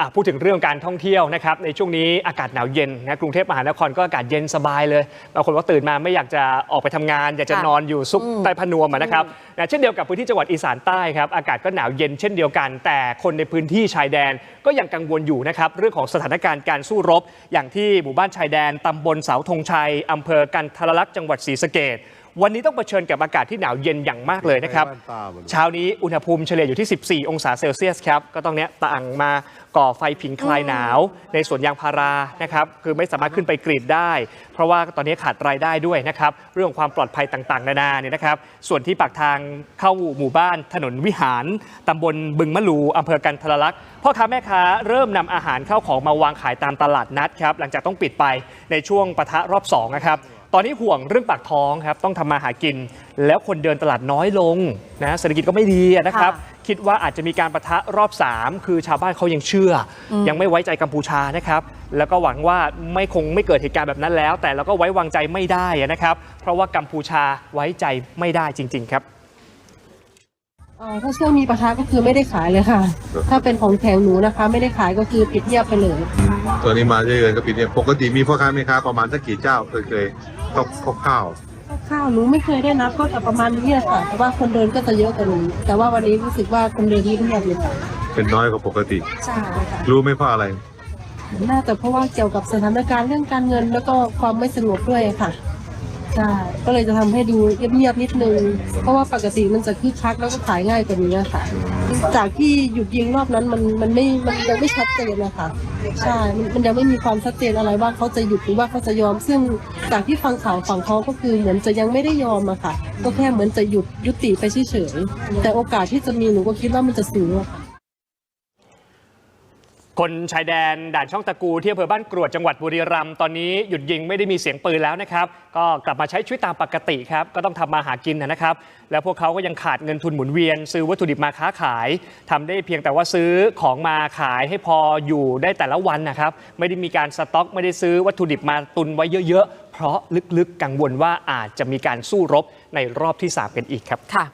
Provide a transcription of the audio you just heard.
อะพูดถึงเรื่องการท่องเที่ยวนะครับในช่วงนี้อากาศหนาวเย็นนะกรุงเทพมหานครก็อากาศเย็นสบายเลยบางคนก็ตื่นมาไม่อยากจะออกไปทำงาน อยากจะค่ะนอนอยู่ซุกอืมใต้พนวมอะนะครับนะเช่นเดียวกับพื้นที่จังหวัดอีสานใต้ครับอากาศก็หนาวเย็นเช่นเดียวกัน แต่คนในพื้นที่ชายแดนก็ยังกังวลอยู่นะครับเรื่องของสถานการณ์การสู้รบ อย่างที่หมู่บ้านชายแดนตำบลเสาธงชัยอำเภอกันทรลักษณ์จังหวัดศรีสะเกษ วันนี้ต้องเผชิญกับอากาศที่หนาวเย็นอย่างมากเลยนะครับ เช้านี้อุณหภูมิเฉลี่ยอยู่ที่ 14 องศาเซลเซียสครับ ก็ต้องเนี้ยต่างมาก่อไฟผิงคลายหนาว ในสวนยางพารานะครับ คือไม่สามารถขึ้นไปกรีดได้ เพราะว่าตอนนี้ขาดรายได้ด้วยนะครับ เรื่องความปลอดภัยต่างๆ นานาเนี่ยนะครับ ส่วนที่ปากทางเข้าหมู่บ้านถนนวิหารตำบลบึงมะลูอำเภอกันทรลักษณ์พ่อค้าแม่ค้าเริ่มนำอาหารเข้าของมาวางขายตามตลาดนัดครับหลังจากต้องปิดไปในช่วงปะทะรอบสองนะครับ ตอนนี้ห่วงเรื่องปากท้องครับต้องทำมาหากิน แล้วคนเดินตลาดน้อยลงนะเศรษฐกิจก็ไม่ดีอะนะครับค่ะคิดว่าอาจจะมีการประทะรอบ 3 คือชาวบ้านเขายังเชื่ออยังไม่ไว้ใจกัมพูชานะครับ แล้วก็หวังว่าไม่คงไม่เกิดเหตุการณ์แบบนั้นแล้ว แต่เราก็ไว้วางใจไม่ได้อะนะครับ เพราะว่ากัมพูชาไว้ใจไม่ได้จริง ๆ ครับเอ่อถ้าช่วงมีปะทะก็คือไม่ได้ขายเลยค่ะ ถ้าเป็นของแข็งหนูนะคะ ไม่ได้ขายก็คือปิดเงียบไปเลย ตัวนี้มาเรื่อยๆก็ปิดเนี่ยปกติมีพ่อค้าแม่ค้าประมาณสักกี่เจ้าเคยเคยๆ ต้องคข้าวข้าวหนูไม่เคยได้นับก็จะประมาณนี้ค่ะ แต่ว่าคนเดินก็จะเยอะกว่าหนูแต่ว่าวันนี้รู้สึกว่าคนเดินเงียบๆเลยค่ะเป็นน้อยกว่าปกติ ใช่ค่ะรู้ไหมเพราะอะไรน่าจะเพราะว่าเกี่ยวกับสถานการณ์เรื่องการเงินแล้วก็ความไม่สงบด้วยค่ะ ใช่ก็เลยจะทำให้ดูเงียบๆนิดนึง เพราะว่าปกติมันจะคึกคักแล้วก็ขายง่ายกว่านี้ค่ะ จากที่หยุดยิงรอบนั้นมันมันไม่มันยังไม่ชัดเจนนะคะใช่มันมันยังไม่มีความชัดเจนอะไรว่าเขาจะหยุดหรือว่าเขาจะยอม ซึ่งจากที่ฟังข่าวฝั่งเขาก็คือเหมือนจะยังไม่ได้ยอมอะค่ะ ก็แค่เหมือนจะหยุดยุติไปเฉยๆแต่โอกาสที่จะมีหนูก็คิดว่ามันจะสูงอะค่ะ คนชายแดนด่านช่องตะกูที่อำเภอบ้านกรวดจังหวัดบุรีรัมย์ตอนนี้หยุดยิงไม่ได้มีเสียงปืนแล้วนะครับ ก็กลับมาใช้ชีวิตตามปกติครับ ก็ต้องทำมาหากินนะครับ แล้วพวกเขาก็ยังขาดเงินทุนหมุนเวียน ซื้อวัตถุดิบมาค้าขายทำได้เพียงแต่ว่าซื้อของมาขายให้พออยู่ได้แต่ละวันนะครับ ไม่ได้มีการสต็อก ไม่ได้ซื้อวัตถุดิบมาตุนไว้เยอะๆ เพราะลึกๆกังวลว่าอาจจะมีการสู้รบในรอบที่สามกันอีกครับค่ะ